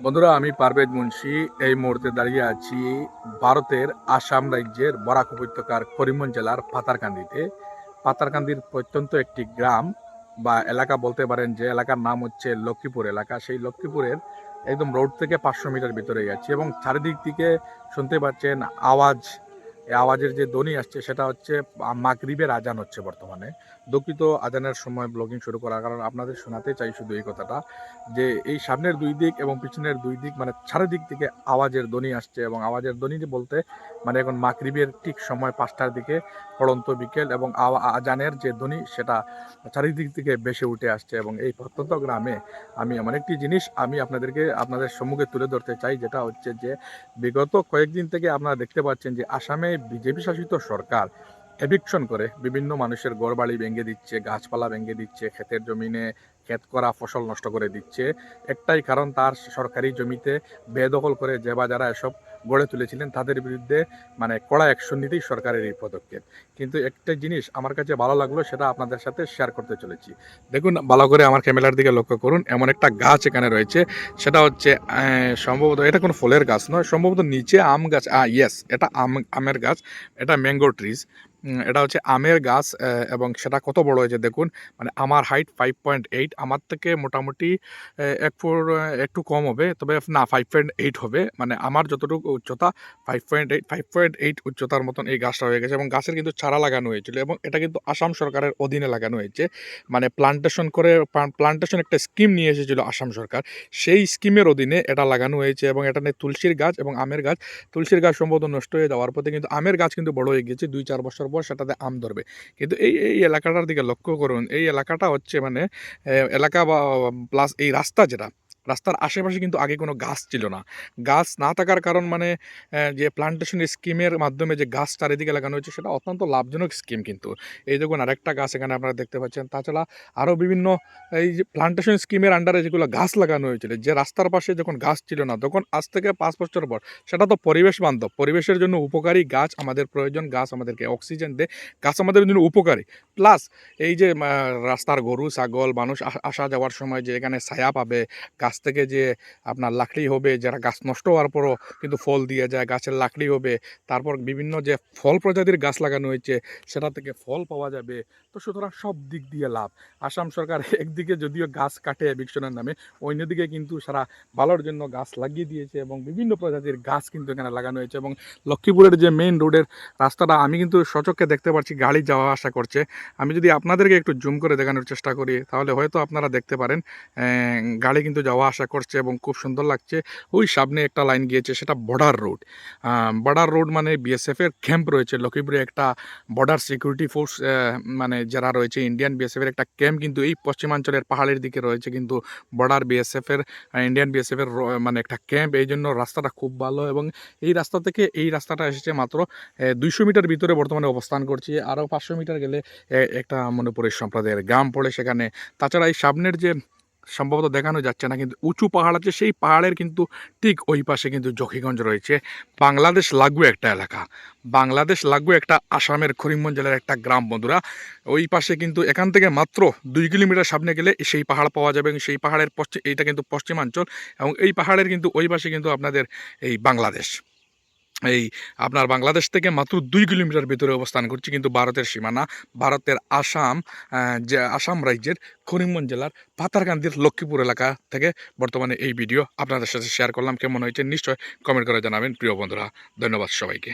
বন্ধুরা, আমি পারভেজ মুন্সি। এই মুহূর্তে দাঁড়িয়ে আছি ভারতের আসাম রাজ্যের বরাক উপত্যকার করিমগঞ্জ জেলার পাতারকান্দিতে। পাতারকান্দির প্রত্যন্ত একটি গ্রাম বা এলাকা বলতে পারেন যে এলাকার নাম হচ্ছে লক্ষ্মীপুর এলাকা। সেই লক্ষ্মীপুরের একদম রোড থেকে পাঁচশো মিটার ভিতরে গেছি এবং চারিদিক থেকে শুনতে পাচ্ছেন আওয়াজ এই আওয়াজের যে ধ্বনি আসছে, সেটা হচ্ছে মাগরিবের আজান হচ্ছে বর্তমানে। দুঃখিত, আজানের সময় ব্লগিং শুরু করার কারণ আপনাদের শোনাতে চাই শুধু এই কথাটা, যে এই সামনের দুই দিক এবং পিছনের দুই দিক মানে চারিদিক থেকে আওয়াজের ধ্বনি আসছে এবং আওয়াজের ধ্বনি বলতে মানে এখন মাগরিবের ঠিক সময় পাঁচটার দিকে পড়ন্ত বিকেল এবং আজানের যে ধ্বনি, সেটা চারিদিক থেকে বেশি উঠে আসছে এবং এই প্রত্যন্ত গ্রামে আমি এমন একটি জিনিস আমি আপনাদেরকে, আপনাদের সম্মুখে তুলে ধরতে চাই, যেটা হচ্ছে যে বিগত কয়েকদিন থেকে আপনারা দেখতে পাচ্ছেন যে আসামে বিজেপি শাসিত সরকার এভিকশন করে, বিভিন্ন মানুষের ঘরবাড়ি ভেঙে দিচ্ছে, গাছপালা ভেঙে দিচ্ছে, ক্ষেতের জমিনে ক্ষেত করা ফসল নষ্ট করে দিচ্ছে। একটাই কারণ, তার সরকারি জমিতে বেদখল করে যে বা যারা এসব গড়ে তুলেছিলেন, তাদের বিরুদ্ধে মানে কড়া অ্যাকশন নিতেই সরকারের এই পদক্ষেপ। কিন্তু একটা জিনিস আমার কাছে ভালো লাগল, সেটা আপনাদের সাথে শেয়ার করতে চলেছি। দেখুন, ভালো করে আমার ক্যামেরার দিকে লক্ষ্য করুন, এমন একটা গাছ এখানে রয়েছে, সেটা হচ্ছে সম্ভবত এটা কোনো ফলের গাছ নয়, সম্ভবত নিচে আম গাছ ইয়েস এটা আম, আমের গাছ, এটা ম্যাঙ্গো ট্রিজ এটা হচ্ছে আমের গাছ এবং সেটা কত বড় হয়েছে দেখুন। মানে আমার হাইট ফাইভ পয়েন্ট এইট আমার থেকে মোটামুটি এক ফোর একটু কম হবে, তবে না ফাইভ পয়েন্ট এইট হবে। মানে আমার যতটুকু উচ্চতা five point eight five point eight উচ্চতার মতন এই গাছটা হয়ে গেছে, এবং গাছের কিন্তু চারা লাগানো হয়েছিল, এবং এটা কিন্তু আসাম সরকারের অধীনে লাগানো হয়েছে। মানে প্লান্টেশন করে প্লান্টেশন একটা স্কিম নিয়ে এসেছিল আসাম সরকার। সেই স্কিমের অধীনে এটা লাগানো হয়েছে, এবং এটা নিয়ে তুলসীর গাছ এবং আমের গাছ, তুলসীর গাছ সম্ভবত নষ্ট হয়ে যাওয়ার পথে কিন্তু আমের গাছ কিন্তু বড় হয়ে গেছে দুই চার বছর সেটাতে আম ধরবে। কিন্তু এই এই এলাকাটার দিকে লক্ষ্য করুন, এই এলাকাটা হচ্ছে মানে এলাকা বা প্লাস এই রাস্তা যেটা রাস্তার আশেপাশে কিন্তু আগে কোনো গাছ ছিল না। গাছ না থাকার কারণ মানে যে প্লান্টেশন স্কিমের মাধ্যমে যে গাছ চারিদিকে লাগানো হয়েছে, সেটা অত্যন্ত লাভজনক স্কিম কিন্তু। এই দেখুন আরেকটা গাছ এখানে আপনারা দেখতে পাচ্ছেন। তাছাড়া আরও বিভিন্ন এই যে প্লান্টেশন স্কিমের আন্ডারে যেগুলো গাছ লাগানো হয়েছিল, যে রাস্তার পাশে যখন গাছ ছিল না, তখন আজ থেকে পাঁচ বছর পর, সেটা তো পরিবেশ বান্ধব। পরিবেশের জন্য উপকারী গাছ আমাদের প্রয়োজন, গাছ আমাদেরকে অক্সিজেন দেয়, গাছ আমাদের জন্য উপকারী। প্লাস এই যে রাস্তার গরু, ছাগল, মানুষ আসা যাওয়ার সময় যে এখানে ছায়া পাবে, গাছ থেকে যে আপনার লাকড়ি হবে, যারা গাছ নষ্ট হওয়ার পরও কিন্তু ফল দিয়ে যায়, গাছের লাকড়ি হবে, তারপর বিভিন্ন যে ফল প্রজাতির গাছ লাগানো হয়েছে, সেটা থেকে ফল পাওয়া যাবে। তো সুতরাং সব দিক দিয়ে লাভ। আসাম সরকার একদিকে যদিও গাছ কাটে এভিকশনের নামে, অন্যদিকে কিন্তু সারা ভালোর জন্য গাছ লাগিয়ে দিয়েছে এবং বিভিন্ন প্রজাতির গাছ কিন্তু এখানে লাগানো হয়েছে এবং লক্ষ্মীপুরের যে মেইন রোডের রাস্তাটা, আমি কিন্তু সচক্ষে দেখতে পাচ্ছি, গাড়ি যাওয়া আসা করছে। আমি যদি আপনাদেরকে একটু জুম করে দেখানোর চেষ্টা করি, তাহলে হয়তো আপনারা দেখতে পারেন গাড়ি কিন্তু যাওয়া আসা করছে এবং খুব সুন্দর লাগছে। ওই সামনে একটা লাইন গিয়েছে, সেটা বর্ডার রোড। বর্ডার রোড মানে বিএসএফের ক্যাম্প রয়েছে, লক্ষ্মীপুরে একটা বর্ডার সিকিউরিটি ফোর্স মানে যারা রয়েছে, ইন্ডিয়ান বিএসএফের একটা ক্যাম্প, কিন্তু এই পশ্চিমাঞ্চলের পাহাড়ের দিকে রয়েছে কিন্তু বর্ডার বিএসএফের ইন্ডিয়ান বিএসএফের মানে একটা ক্যাম্প। এই জন্য রাস্তাটা খুব ভালো এবং এই রাস্তা থেকে এই রাস্তাটা এসেছে মাত্র দুইশো মিটার ভিতরে বর্তমানে অবস্থান করছি। আরও পাঁচশো মিটার গেলে একটা মণিপুরী সম্প্রদায়ের গ্রাম পড়ে সেখানে। তাছাড়া এই সামনের যে সম্ভবত দেখানো যাচ্ছে না, কিন্তু উঁচু পাহাড় আছে, সেই পাহাড়ের কিন্তু ঠিক ওই পাশে কিন্তু জকিগঞ্জ রয়েছে। বাংলাদেশ লাগু একটা এলাকা। বাংলাদেশ লাগু একটা আসামের করিমগঞ্জ জেলার একটা গ্রাম বন্ধুরা। ওই পাশে কিন্তু এখান থেকে মাত্র দুই কিলোমিটার সামনে গেলে সেই পাহাড় পাওয়া যাবে এবং সেই পাহাড়ের পশ্চিম এইটা কিন্তু পশ্চিমাঞ্চল এবং এই পাহাড়ের কিন্তু ওই পাশে কিন্তু আপনাদের এই বাংলাদেশ। এই আপনার বাংলাদেশ থেকে মাত্র দুই কিলোমিটার ভিতরে অবস্থান করছে, কিন্তু ভারতের সীমানা, ভারতের আসাম যে আসাম রাজ্যের করিমগঞ্জ জেলার পাতারকান্দির লক্ষ্মীপুর এলাকা থেকে বর্তমানে এই ভিডিও আপনাদের সাথে শেয়ার করলাম। কেমন হয়েছে নিশ্চয় কমেন্ট করে জানাবেন। প্রিয় বন্ধুরা, ধন্যবাদ সবাইকে।